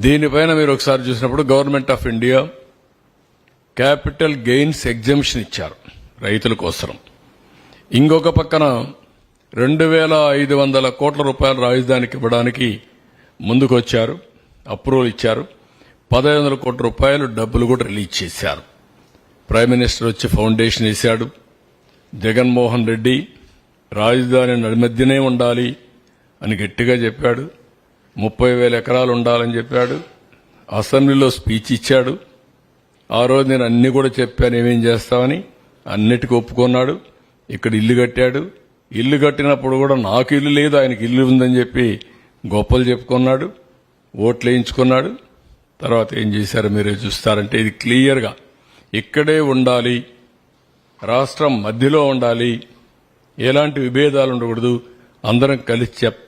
దీనిపైన మీరు ఒకసారి చూసినప్పుడు government of India capital gains exemption ఇచ్చారు రైతుల కోసం ఇంకొక పక్కన రెండు వేల ఐదు వందల కోట్ల రూపాయల రాజధానికి ఇవ్వడానికి ముందుకొచ్చారు అప్రూవల్ ఇచ్చారు. పదహైదు వందల కోట్ల రూపాయలు డబ్బులు కూడా రిలీజ్ చేశారు. ప్రైమ్ మినిస్టర్ వచ్చి ఫౌండేషన్ వేశాడు. జగన్మోహన్ రెడ్డి రాజధాని నడిమధ్యనే ఉండాలి అని గట్టిగా చెప్పాడు. ముప్పై వేల ఎకరాలు ఉండాలని చెప్పాడు. అసెంబ్లీలో స్పీచ్ ఇచ్చాడు. ఆ రోజు నేను అన్ని కూడా చెప్పాను ఏమేం చేస్తామని. అన్నిటికీ ఒప్పుకున్నాడు. ఇక్కడ ఇల్లు కట్టాడు. ఇల్లు కట్టినప్పుడు కూడా నాకు ఇల్లు లేదు ఆయనకి ఇల్లు ఉందని చెప్పి గొప్పలు చెప్పుకున్నాడు. ఓట్లు వేయించుకున్నాడు. తర్వాత ఏం చేశారు మీరు చూస్తారంటే ఇది క్లియర్గా ఇక్కడే ఉండాలి. రాష్ట్రం మధ్యలో ఉండాలి. ఎలాంటి విభేదాలు ఉండకూడదు అందరం కలిసి చెప్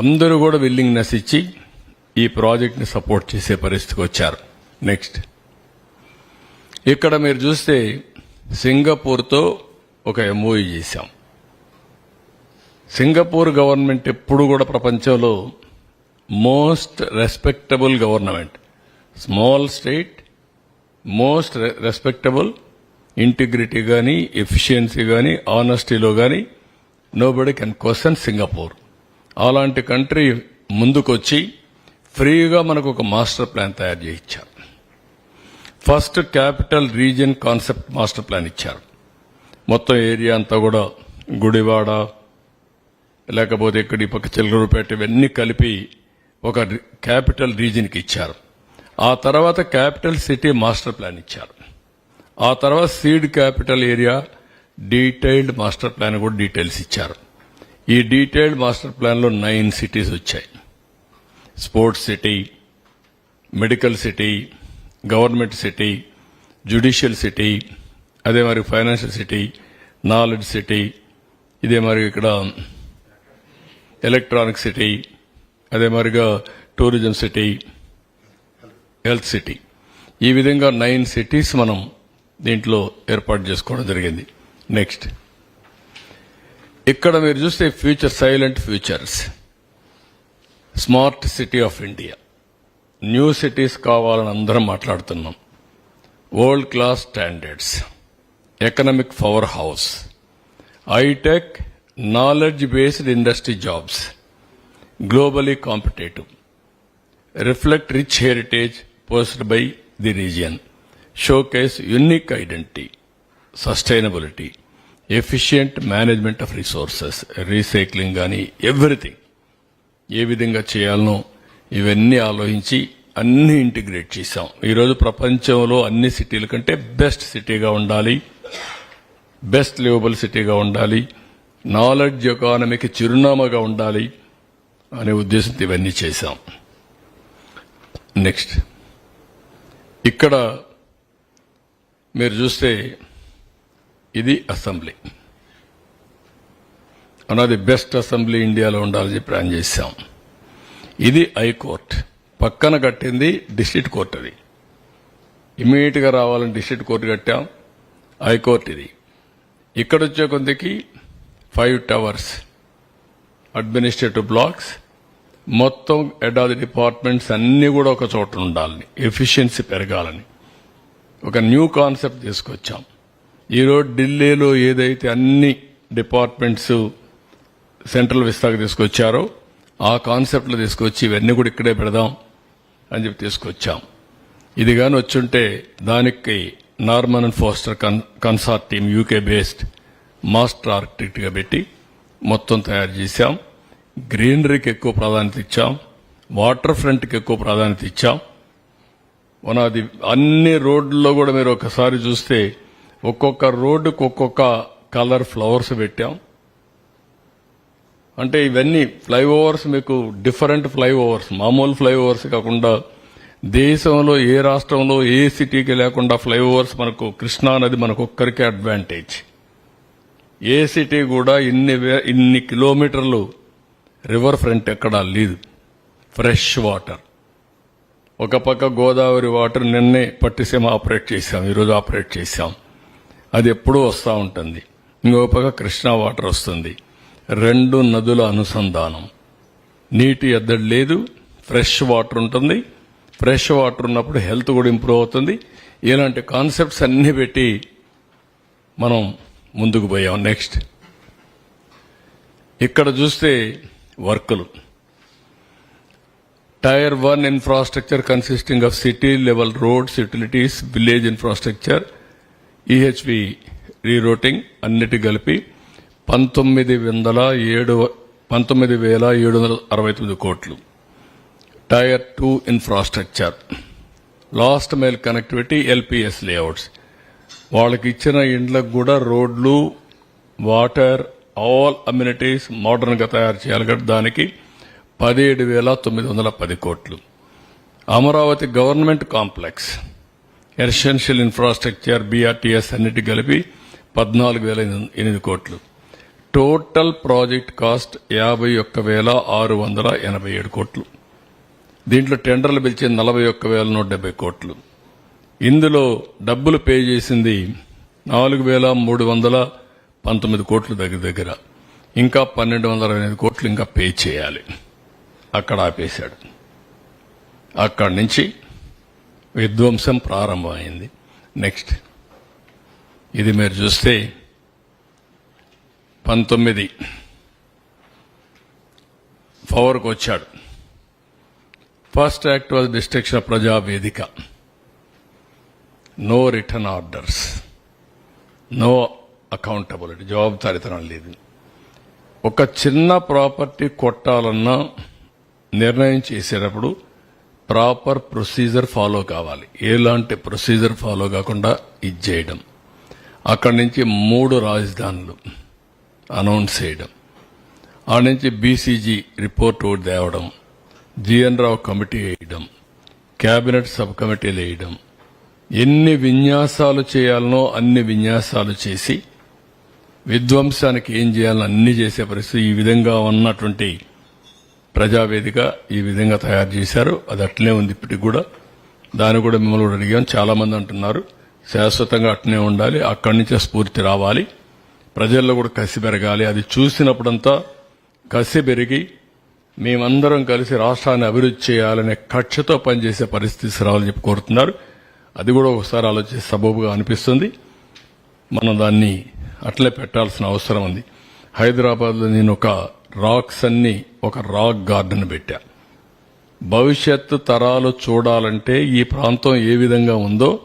అందరూ కూడా విల్లింగ్నెస్ ఇచ్చి ఈ ప్రాజెక్ట్ని సపోర్ట్ చేసే పరిస్థితికి వచ్చారు. నెక్స్ట్ ఇక్కడ మీరు చూస్తే సింగపూర్తో ఒక ఎంఓయూ చేశాం. సింగపూర్ గవర్నమెంట్ ఎప్పుడు కూడా ప్రపంచంలో most respectable government small state most respectable integrity కానీ ఎఫిషియన్సీ కానీ ఆనెస్టీలో కానీ nobody can question Singapore అలాంటి కంట్రీ ముందుకొచ్చి ఫ్రీగా మనకు ఒక మాస్టర్ ప్లాన్ తయారు చేయించారు. First capital region concept master plan ఇచ్చారు. మొత్తం ఏరియా అంతా కూడా గుడివాడ లేకపోతే ఇక్కడ ఈ పక్క చిల్లరూపేట ఇవన్నీ కలిపి ఒక రి- క్యాపిటల్ రీజియన్కి ఇచ్చారు. ఆ తర్వాత క్యాపిటల్ సిటీ మాస్టర్ ప్లాన్ ఇచ్చారు. ఆ తర్వాత seed capital area detailed master plan కూడా డీటెయిల్స్ ఇచ్చారు. ఈ డీటెయిల్డ్ మాస్టర్ ప్లాన్లో నైన్ సిటీస్ వచ్చాయి. Sports city medical city government city judicial city అదే మరి ఫైనాన్షియల్ సిటీ నాలెడ్జ్ సిటీ ఇదే మరి ఇక్కడ ఎలక్ట్రానిక్ సిటీ అదే మరిగా టూరిజం సిటీ హెల్త్ సిటీ. ఈ విధంగా నైన్ సిటీస్ మనం దీంట్లో ఏర్పాటు చేసుకోవడం జరిగింది. నెక్స్ట్. ఇక్కడ మీరు చూస్తే future silent futures. Smart city of India. New cities కావాలని అందరం మాట్లాడుతున్నాం. World class standards economic powerhouse high tech knowledge based industry jobs globally competitive reflect rich heritage posed by the region showcase unique identity sustainability efficient management of resources recycling కానీ everything ఏ విధంగా చేయాలనో ఇవన్నీ ఆలోచించి అన్ని ఇంటిగ్రేట్ చేశాం. ఈరోజు ప్రపంచంలో అన్ని సిటీల కంటే బెస్ట్ సిటీగా ఉండాలి. బెస్ట్ లివబుల్ సిటీగా ఉండాలి. నాలెడ్జ్ ఎకానమీకి చిరునామాగా ఉండాలి అనే ఉద్దేశంతో ఇవన్నీ చేశాం. నెక్స్ట్ ఇక్కడ మీరు చూస్తే ఇది అసెంబ్లీ. అన్నది బెస్ట్ అసెంబ్లీ ఇండియాలో ఉండాలని చెప్పి ప్లాన్ చేశాం. ఇది హైకోర్ట్ పక్కన కట్టింది డిస్ట్రిక్ట్ కోర్ట్ అది. ఇమీడియట్గా రావాలని డిస్ట్రిక్ట్ కోర్టు కట్టాం. హైకోర్టు ఇది. ఇక్కడ వచ్చే కొద్దికి ఫైవ్ టవర్స్ అడ్మినిస్ట్రేటివ్ బ్లాక్స్ మొత్తం ఎడాది డిపార్ట్మెంట్స్ అన్నీ కూడా ఒక చోట ఉండాలని ఎఫిషియన్సీ పెరగాలని. ఒక న్యూ కాన్సెప్ట్ తీసుకొచ్చాం. ఈరోజు ఢిల్లీలో ఏదైతే అన్ని డిపార్ట్మెంట్స్ సెంట్రల్ విస్తాకు తీసుకొచ్చారో ఆ కాన్సెప్ట్లు తీసుకొచ్చి ఇవన్నీ కూడా ఇక్కడే పెడదాం అని చెప్పి తీసుకొచ్చాం. ఇది కానీ వచ్చుంటే దానికి Norman and Foster con consort team UK based master ఆర్కిటెక్ట్గా పెట్టి మొత్తం తయారు చేశాం. గ్రీనరీకి ఎక్కువ ప్రాధాన్యత ఇచ్చాం. వాటర్ ఫ్రంట్కి ఎక్కువ ప్రాధాన్యత ఇచ్చాం. మన అది అన్ని రోడ్లలో కూడా మీరు ఒకసారి చూస్తే ఒక్కొక్క రోడ్డుకు ఒక్కొక్క కలర్ ఫ్లవర్స్ పెట్టాం. అంటే ఇవన్నీ ఫ్లైఓవర్స్ మీకు డిఫరెంట్ ఫ్లైఓవర్స్ మామూలు ఫ్లైఓవర్స్ కాకుండా దేశంలో ఏ రాష్ట్రంలో ఏ సిటీకి లేకుండా ఫ్లైఓవర్స్ మనకు కృష్ణా నది మనకు ఒక్కరికే అడ్వాంటేజ్. ఏ సిటీ కూడా ఇన్ని వే- ఇన్ని కిలోమీటర్లు రివర్ ఫ్రంట్ ఎక్కడా లేదు. Fresh water. ఒక పక్క గోదావరి వాటర్ నిన్నే పట్టిసీమ ఆపరేట్ చేశాం ఈరోజు ఆపరేట్ చేశాం. అది ఎప్పుడూ వస్తూ ఉంటుంది. ఇంకో పక్క కృష్ణా వాటర్ వస్తుంది. రెండు నదుల అనుసంధానం. నీటి ఎద్దడి లేదు ఫ్రెష్ వాటర్ ఉంటుంది. ఫ్రెష్ వాటర్ ఉన్నప్పుడు హెల్త్ కూడా ఇంప్రూవ్ అవుతుంది. ఇలాంటి కాన్సెప్ట్స్ అన్ని పెట్టి మనం ముందుకు పోయాం. నెక్స్ట్. ఇక్కడ చూస్తే వర్కులు. Tier one infrastructure consisting of city level roads utilities village infrastructure. EHV rerouting అన్నిటి కలిపి పంతొమ్మిది వందల ఏడు పంతొమ్మిది వేల ఏడు వందల అరవై తొమ్మిది కోట్లు. Tier two infrastructure. Last mile connectivity LPS layouts. వాళ్ళకి ఇచ్చిన ఇండ్లకు కూడా రోడ్లు వాటర్ ఆల్ అమ్యూనిటీస్ మోడర్న్గా తయారు చేయాలి. కాబట్టి దానికి పదిహేడు వేల తొమ్మిది వందల పది కోట్లు. Amaravati government complex. Essential infrastructure BRTS అన్నిటి కలిపి పద్నాలుగు వేల ఎనిమిది కోట్లు. టోటల్ ప్రాజెక్ట్ కాస్ట్ యాభై ఒక్క వేల ఆరు వందల ఎనభై ఏడు కోట్లు. దీంట్లో టెండర్లు పిలిచే నలభై ఒక్క వేల నూట డెబ్బై కోట్లు. ఇందులో డబ్బులు పే చేసింది నాలుగు వేల మూడు వందల పంతొమ్మిది కోట్లు దగ్గర దగ్గర. ఇంకా పన్నెండు వందల ఎనిమిది కోట్లు ఇంకా పే చేయాలి. అక్కడ ఆపేశాడు. అక్కడి నుంచి విధ్వంసం ప్రారంభమైంది. నెక్స్ట్ ఇది మీరు చూస్తే పంతొమ్మిది. పవర్కి వచ్చాడు. First act was destruction of Praja Vedika no return orders no accountability జవాబుదారితనం లేదు. ఒక చిన్న ప్రాపర్టీ కొట్టాలన్నా నిర్ణయం చేసేటప్పుడు ప్రాపర్ ప్రొసీజర్ ఫాలో కావాలి. ఎలాంటి ప్రొసీజర్ ఫాలో కాకుండా ఇది చేయడం. అక్కడి నుంచి మూడు రాజధానులు అనౌన్స్ చేయడం. ఆ నుంచి బీసీజీ రిపోర్ట్ ఒకటి తేవడం. జిఎన్ రావు కమిటీ వేయడం. కేబినెట్ సబ్ కమిటీలు వేయడం. ఎన్ని విన్యాసాలు చేయాలనో అన్ని విన్యాసాలు చేసి విధ్వంసానికి ఏం చేయాలని అన్ని చేసే పరిస్థితి ఈ విధంగా ఉన్నటువంటి ప్రజావేదిక ఈ విధంగా తయారు చేశారు. అది అట్లనే ఉంది ఇప్పటికి కూడా. దాన్ని కూడా మిమ్మల్ని కూడా అడిగాం. చాలామంది అంటున్నారు. శాశ్వతంగా అట్నే ఉండాలి. అక్కడి నుంచే స్ఫూర్తి రావాలి. ప్రజల్లో కూడా కసి పెరగాలి. అది చూసినప్పుడంతా కసి పెరిగి మేమందరం కలిసి రాష్ట్రాన్ని అభివృద్ధి చేయాలనే కక్షతో పనిచేసే పరిస్థితి రావాలని చెప్పి కోరుతున్నారు. అది కూడా ఒకసారి ఆలోచించి సబబుగా అనిపిస్తుంది. మనం దాన్ని అట్లే పెట్టాల్సిన అవసరం ఉంది. హైదరాబాద్లో నేను ఒక రాక్స్ అన్ని ఒక రాక్ గార్డెన్ పెట్టా. భవిష్యత్తు తరాలు చూడాలంటే ఈ ప్రాంతం ఏ విధంగా ఉందో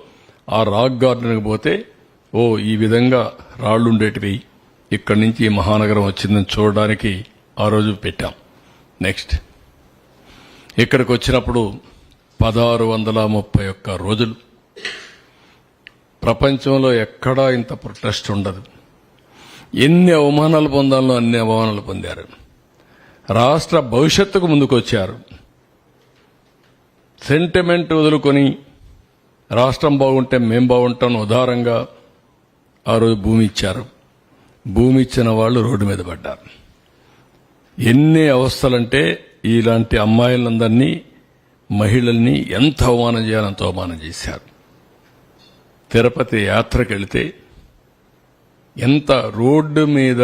ఆ రాక్ గార్డెన్కి పోతే ఓ ఈ విధంగా రాళ్ళు ఉండేటివి ఇక్కడి నుంచి ఈ మహానగరం వచ్చిందని చూడడానికి ఆ రోజు పెట్టాం. నెక్స్ట్. ఇక్కడికి వచ్చినప్పుడు పదహారు వందల ముప్పై ఒక్క రోజులు. ప్రపంచంలో ఎక్కడా ఇంత ప్రొటెస్ట్ ఉండదు. ఎన్ని అవమానాలు పొందాలో అన్ని అవమానాలు పొందారు. రాష్ట్ర భవిష్యత్తుకు ముందుకొచ్చారు. సెంటిమెంట్ వదులుకొని రాష్ట్రం బాగుంటే మేం బాగుంటాం ఉదారంగా ఆ రోజు భూమి ఇచ్చారు. భూమి ఇచ్చిన వాళ్ళు రోడ్డు మీద పడ్డారు. ఎన్ని అవస్థలంటే ఇలాంటి అమ్మాయిలందరినీ మహిళల్ని ఎంత అవమానం చేయాలంత అవమానం చేశారు. తిరుపతి యాత్రకు వెళితే ఎంత రోడ్డు మీద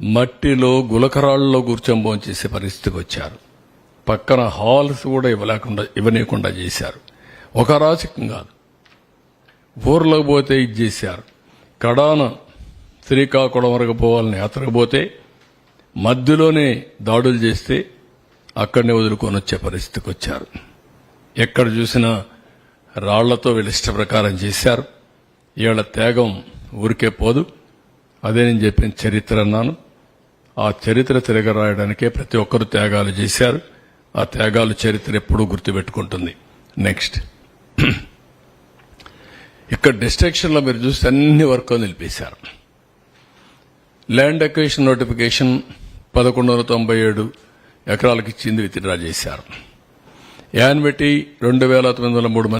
మట్టిలో గులకరాళ్ళలో కూర్చొని భోంచేసే పరిస్థితికి వచ్చారు. పక్కన హాల్స్ కూడా ఇవ్వలేకుండా ఇవ్వనీయకుండా చేశారు. ఒక రాజకం కాదు. ఊర్లోకి పోతే ఇది చేశారు. కడాన శ్రీకాకుళం వరకు పోవాలని యాత్రకు పోతే మధ్యలోనే దాడులు చేస్తే అక్కడనే వదులుకొని వచ్చే పరిస్థితికి వచ్చారు. ఎక్కడ చూసినా రాళ్ళతో వీళ్ళ ఇష్ట ప్రకారం చేశారు. వీళ్ళ త్యాగం ఊరికే పోదు. అదే నేను చెప్పిన చరిత్ర అన్నాను. ఆ చరిత్ర తిరగరాయడానికే ప్రతి ఒక్కరు త్యాగాలు చేశారు. ఆ త్యాగాలు చరిత్ర ఎప్పుడూ గుర్తుపెట్టుకుంటుంది. నెక్స్ట్. ఇక్కడ డిస్ట్రక్షన్లో మీరు చూస్తే అన్ని వర్క్ నిలిపేశారు. ల్యాండ్ అక్వేషన్ నోటిఫికేషన్ పదకొండు వందల తొంభై ఏడు ఎకరాలకు ఇచ్చింది విత్డ్రా చేశారు. యాన్బెట్టి రెండు వేల తొమ్మిది వందల మూడు మంది